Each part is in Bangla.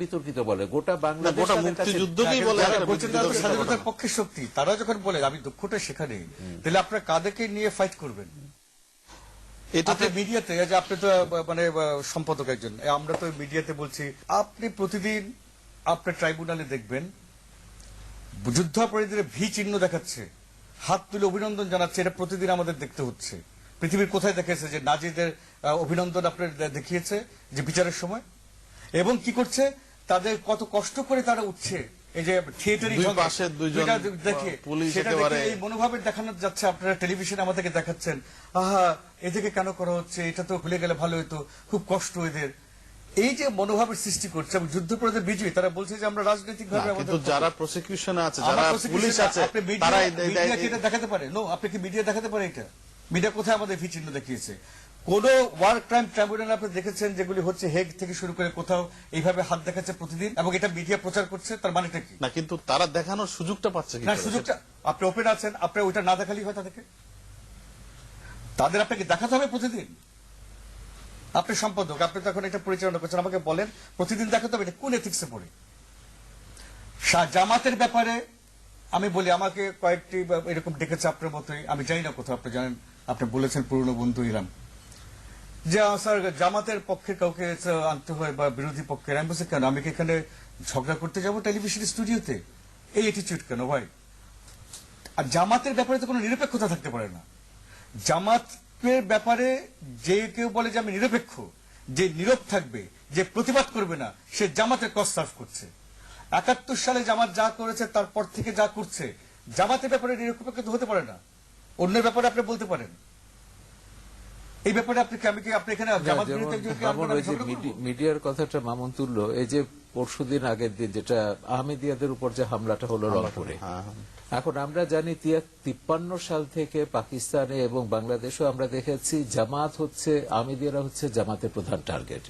বিতর্কিত বলে গোটা বাংলাদেশ গোটা মুক্তিযুদ্ধকেই বলে স্বাধীনতার। পক্ষের শক্তি তারা যখন বলে আমি দক্ষটা সেখানে তাহলে আপনার কাদেরকে নিয়ে ফাইট করবেন? এটাতে মিডিয়াতে যে আপনি তো মানে সম্পাদক একজন আমরা তো মিডিয়াতে বলছি আপনি প্রতিদিন আপনার ট্রাইব্যুনালে দেখবেন যুদ্ধাপরাধীদের ভি চিহ্ন দেখাচ্ছে হাত তুলে অভিনন্দন জানাচ্ছে এটা প্রতিদিন আমাদের দেখতে হচ্ছে। পৃথিবীর কোথায় দেখেছে যে নাজিদের অভিনন্দন আপনার দেখিয়েছে যে বিচারের সময়? এবং কি করছে? তাদের কত কষ্ট করে তারা উঠছে। এই যে থিয়েটারি পাশে দুইজন দেখে সেটা দেখে এই মনোভাবের দেখানো যাচ্ছে। আপনারা টেলিভিশনে আমাদেরকে দেখাচ্ছেন। আহা এদেরকে কেন করা হচ্ছে? এটা তো ভুলে গেলে ভালো হতো। খুব কষ্ট এদের। এই যে মনোভাবের সৃষ্টি করছে এবং যুদ্ধপ্রদের বিজয়ী তারা বলছে যে আমরা রাজনৈতিক ভাবে যারা প্রসিকিউশনে আছে যারা পুলিশ আছে তারা দেখাতে পারে? নো আপনি কি মিডিয়া দেখাতে পারে এটা? মিডিয়া কোথায় আমাদের ভি চিহ্ন দেখিয়েছে? কোন ওয়ার ক্রাইম ট্রাইব্যুনাল আপনি দেখেছেন যেগুলি হচ্ছে হেগ থেকে শুরু করে কোথাও এইভাবে হাত দেখাচ্ছে প্রতিদিন এবং এটা মিডিয়া প্রচার করছে তার মানেটা কি? না কিন্তু তারা দেখানোর সুযোগটা পাচ্ছে না সুযোগটা আপনি ওপেন আছেন আপনি ওইটা না দেখালেই হয় তাদেরকে? তাদের আপনাকে দেখাতে হবে প্রতিদিন। আপনি সম্পাদক আপনি তো এখন এটা পরিচালনা করছেন আমাকে বলেন প্রতিদিন দেখাতে হবে এটা কোন এথিক্সে পড়ে? জামাতের ব্যাপারে আমি বলি আমাকে কয়েকটি এরকম ডেকেছে আপনার মতোই আমি জানি না কোথাও আপনি জানেন আপনি বলেছেন পুরনো বন্ধু ইরাম যে স্যার, জামাতের পক্ষে কাউকে আনতে হয় বা বিরোধী পক্ষের আমি বলছি, কেন? আমি কি এখানে ঝগড়া করতে যাব টেলিভিশন স্টুডিওতে? এই অ্যাটিচিউড কেন? ভাই আর জামাতের ব্যাপারে তো কোনো নিরপেক্ষতা থাকতে পারে না। জামাতের ব্যাপারে যে কেউ বলে যে আমি নিরপেক্ষ, যে নীরব থাকবে, যে প্রতিবাদ করবে না, সে জামাতের কস সার্ভ করছে। একাত্তর সালে জামাত যা করেছে, তারপর থেকে যা করছে, জামাতের ব্যাপারে নিরপেক্ষ হতে পারে না। অন্যের ব্যাপারে আপনি বলতে পারেন। এই ব্যাপারে আপনি কি আমি কি আপনি এখানে মিডিয়ার কথাটা মামুন তুললো। এই যে পরশুদিন আগের দিন যেটা আহমেদিয়াদের উপর যে হামলাটা হলো রংপুরে। হ্যাঁ। এখন আমরা জানি তিপ্পান্ন সাল থেকে পাকিস্তানে এবং বাংলাদেশেও আমরা দেখেছি জামাত হচ্ছে আহমেদিয়ারা হচ্ছে জামাতের প্রধান টার্গেট।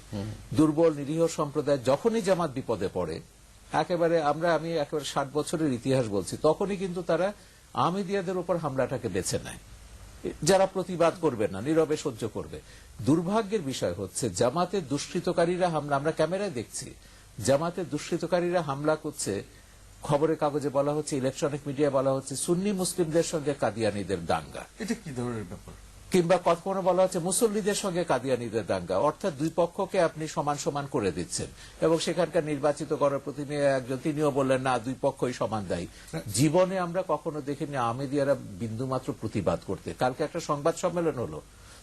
দুর্বল নিরীহ সম্প্রদায় যখনই জামাত বিপদে পড়ে একেবারে আমরা আমি একেবারে ষাট বছরের ইতিহাস বলছি তখনই কিন্তু তারা আহমেদিয়াদের উপর হামলাটাকে বেছে নেয়। যারা প্রতিবাদ করবে না, নীরবে সহ্য করবে। দুর্ভাগ্যের বিষয় হচ্ছে, জামাতে দুষ্কৃতকারীরা হামলা, আমরা ক্যামেরায় দেখছি, জামাতে দুষ্কৃতকারীরা হামলা করছে, খবরের কাগজে বলা হচ্ছে, ইলেকট্রনিক মিডিয়া বলা হচ্ছে, সুন্নি মুসলিমদের সঙ্গে কাদিয়ানিদের দাঙ্গা। এটা কি ধরনের ব্যাপার? কিংবা কখনো বলা হচ্ছে মুসল্লিদের সঙ্গে কাদিয়ানিদের দাঙ্গা। অর্থাৎ দুই পক্ষকে আপনি সমান সমান করে দিচ্ছেন। এবং সেখানকার নির্বাচিত করার প্রতিনিধি একজন তিনিও বললেন না দুই পক্ষই সমান দায়ী। জীবনে আমরা কখনো দেখিনি আমেদিয়ারা বিন্দুমাত্র প্রতিবাদ করতে। কালকে একটা সংবাদ সম্মেলন হলো।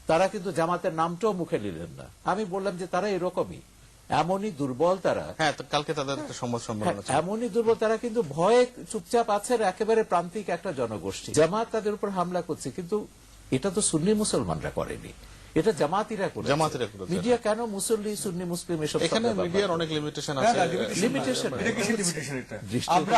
তারা কিন্তু জামাতের নামটাও মুখে নিলেন না। আমি বললাম যে তারা এরকমই। এমনই দুর্বল তারা। হ্যাঁ কালকে তাদের একটা সংবাদ সম্মেলন হ্যাঁ, এমনই দুর্বল তারা কিন্তু ভয়ে চুপচাপ আছেন একেবারে প্রান্তিক একটা জনগোষ্ঠী। জামাত তাদের উপর হামলা করছে কিন্তু এটা তো সুন্নি মুসলমানরা করেনি। এটা জামাতিরা করে জামাতিরা করে মিডিয়া কেন মুসল্লি সুন্নি মুসলিম এসব এখানে মিডিয়ার অনেক লিমিটেশন আছে। লিমিটেশন আমরা